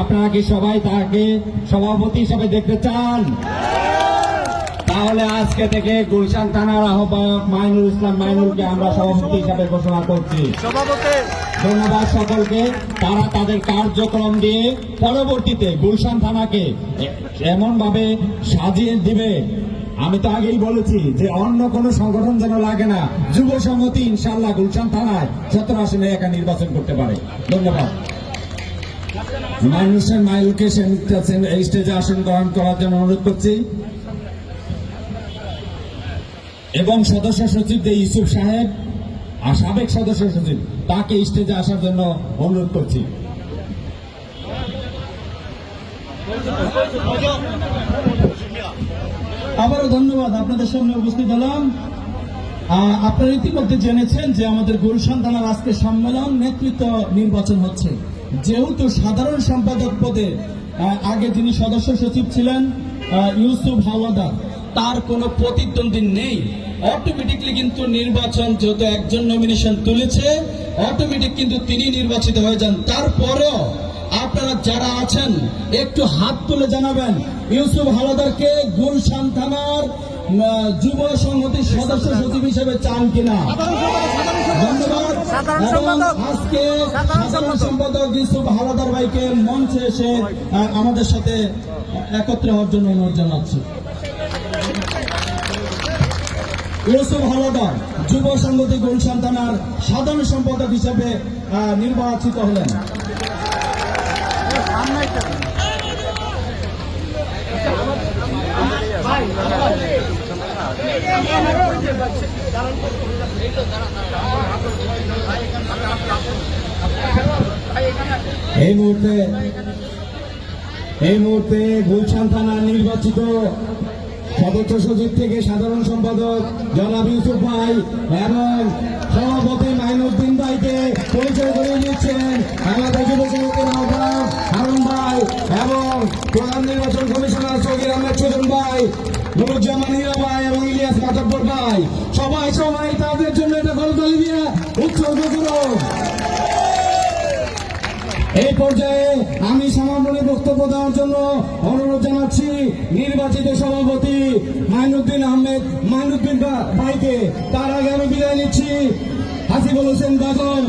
আপনারা কি সবাই তাকে সভাপতি হিসাবে দেখতে চান? তাহলে আজকে থেকে গুলশান থানার আহ্বায়ক মাইনুল ইসলাম মাইনুলকে আমরা সভাপতি হিসাবে ঘোষণা করছি। সভাপতি! ধন্যবাদ সকলকে। তারা তাদের কার্যক্রম দিয়ে পরবর্তীতে গুলশান থানাকে এমন ভাবে সাজিয়ে দিবে। আমি তো আগেই বলেছি যে অন্য কোন সংগঠন যেন লাগে না। যুব সংহতি ইনশাল্লাহ গুলশান থানায় সতেরো আসনে একা নির্বাচন করতে পারে। ধন্যবাদ। মানুষের মাইলকে সে- এই স্টেজে আসন গ্রহণ করার জন্য অনুরোধ করছি। এবং সদস্য সচিব যে ইউসুফ সাহেব আর সাবেক সদস্য সচিব, তাকে স্টেজে আসার জন্য অনুরোধ করছি। আবারও ধন্যবাদ, আপনাদের সামনে উপস্থিত হলাম। আপনারা ইতিমধ্যে জেনেছেন যে আমাদের গুলশান থানার আজকে সম্মেলন নেতৃত্ব নির্বাচন হচ্ছে। যেহেতু সাধারণ সম্পাদক পদে আগে যিনি সদস্য সচিব ছিলেন ইউসুফ হাওলাদার তার কোনো প্রতিদ্বন্দ্বী নেই। অটোমেটিকলি কিন্তু নির্বাচন যেহেতু একজন নমিনেশন তুলেছে অটোমেটিক কিন্তু তিনি নির্বাচিত হয়ে যান। তারপরেও আপনারা যারা আছেন, একটু হাত তুলে জানাবেন, ইউসুফ হালাদারকে গুলশান থানার যুব সংহতির সদস্য সচিব হিসেবে চান কিনা? ধন্যবাদ। সাধারণ সম্পাদক। আজকে সাধারণ সম্পাদক। ইউসুফ হালাদার ভাইকে মঞ্চে এসে আমাদের সাথে একত্রে হওয়ার জন্য অনুরোধ জানাচ্ছি। ইউসুফ হালাদার যুব সংগতি গুলশান থানার সাধারণ সম্পাদক হিসেবে নির্বাচিত হলেন। এই মুহূর্তে এই মুহূর্তে গুলশান থানার নির্বাচিত সদস্য সচিব থেকে সাধারণ সম্পাদক জনাব ইউসুফ ভাই এবং সভাপতি মাইনুদ্দিন ভাইকে পরিচয় করে দিচ্ছেন আমাদের যুব সমিতির আহ্বায়ক হারুন ভাই এবং প্রধান নির্বাচন কমিশনার সগির আহমেদ সুজন ভাই। নুরুজ্জামান ভাই এবং ইলিয়াস মাতাব্বর ভাই। সবাই সবাই তাদের জন্য এটা করতালি দিয়ে উৎসর্গ করুন এই পর্যায়ে আমি সমাপনী বক্তব্য দেওয়ার জন্য অনুরোধ জানাচ্ছি নির্বাচিত সভাপতি মাইনুদ্দিন আহমেদ। মাইনুদ্দিন ভাইকে তার আগে আমি বিদায় নিচ্ছি। হাসিবুল হোসেন বাদল